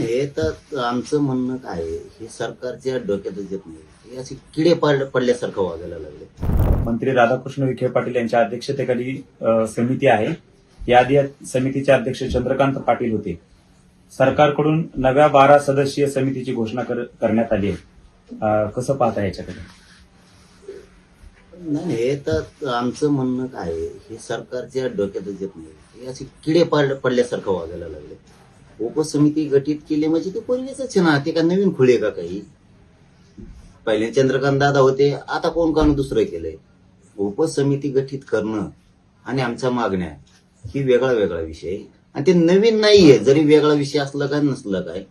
हे तर आमचं म्हणणं काय आहे, हे सरकारच्या डोक्यातच येत नाही. हे असे किडे पड पडल्यासारखं वागायला लागले. मंत्री राधाकृष्ण विखे पाटील यांच्या अध्यक्षतेखाली अ, समिती आहे. याआधी या समितीचे अध्यक्ष चंद्रकांत पाटील होते. सरकारकडून नव्या बारा सदस्यीय समितीची घोषणा कर- करण्यात आली आहे. अ, कसं पाहता याच्याकडे? नाही हे तर आमचं म्हणणं काय आहे, हे सरकारच्या डोक्यातच येत नाही. हे असे किडे पड पडल्यासारखं वागायला लागले. उपसमिती गठीत केली म्हणजे ते पूर्वीच आहे ना ते का नवीन खुले का काही? पहिले चंद्रकांत दादा होते आता कोण कान दुसरं केलंय? उपसमिती गठीत करणं आणि आमच्या मागण्या ही वेगळा वेगळा विषय. आहे. आणि ते नवीन नाहीये जरी वेगळा विषय असला काय नसला काय.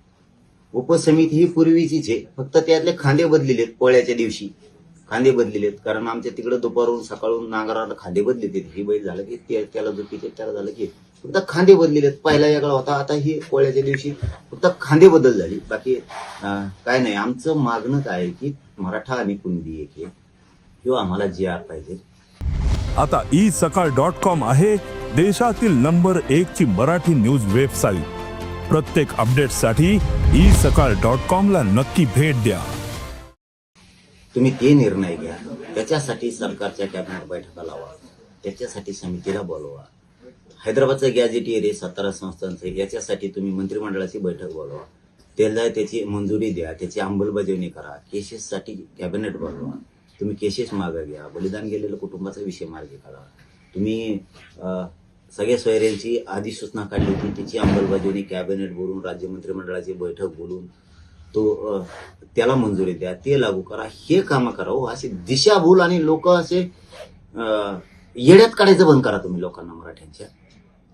उपसमिती ही पूर्वीचीच आहे फक्त त्यातले खांदे बदलेलेत पोळ्याच्या दिवशी. खांदे बदलेलेत कारण आमच्या तिकडे दुपारून सकाळून नांगराला खांदे बदलेत हे बैल झालं की त्याला जो त्याला झालं की फक्त खांदे बदलेलेत पहिला वेगळा होता आता ही पोळ्याच्या दिवशी फक्त खांदे बदल झाली. बाकी काय नाही. आमचं मागणं काय आहे की मराठा आणि कुणबी एक आहे. किंवा आम्हाला जी आर पाहिजे. आता ई सकाळ डॉट कॉम आहे देशातील नंबर एक ची मराठी न्यूज वेबसाईट. प्रत्येक अपडेटसाठी ई सकाळ डॉट कॉम ला नक्की भेट द्या. तुम्ही ते निर्णय घ्या. त्याच्यासाठी सरकारच्या कॅबिनेट बैठका लावा. त्याच्यासाठी समितीला बोलवा. हैदराबादचं गॅजेटियर आहे सातारा संस्थांचं आहे, याच्यासाठी तुम्ही मंत्रिमंडळाची बैठक बोलवा. त्याला त्याची मंजुरी द्या त्याची अंमलबजावणी करा केसेससाठी कॅबिनेट बोलवा. तुम्ही केसेस मागे घ्या बलिदान गेलेल्या कुटुंबाचा विषय मार्गी काढा. तुम्ही सगळ्या सोयऱ्यांची अधिसूचना काढली होती त्याची अंमलबजावणी कॅबिनेट बोलून राज्य मंत्रिमंडळाची बैठक बोलून तो त्याला मंजुरी द्या ते लागू करा हे कामं करा हो असे दिशाभूल आणि लोक असे येड्यात काढायचं बंद करा तुम्ही लोकांना मराठ्यांच्या.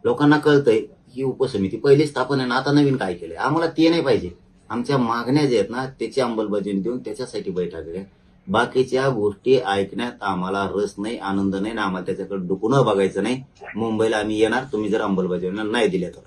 लोकांना कळतंय ही उपसमिती पहिली स्थापन आहे ना आता नवीन काय केलंय? आम्हाला ते नाही पाहिजे. आमच्या मागण्या ज्या आहेत ना त्याची अंमलबजावणी देऊन त्याच्यासाठी बैठक घ्या बाकीच्या गोष्टी ऐकण्यात आम्हाला रस नाही आनंद नाही ना आम्हाला त्याच्याकडे डुकून बघायचं नाही. मुंबईला आम्ही येणार तुम्ही जर अंमलबजावणी नाही दिल्या तर.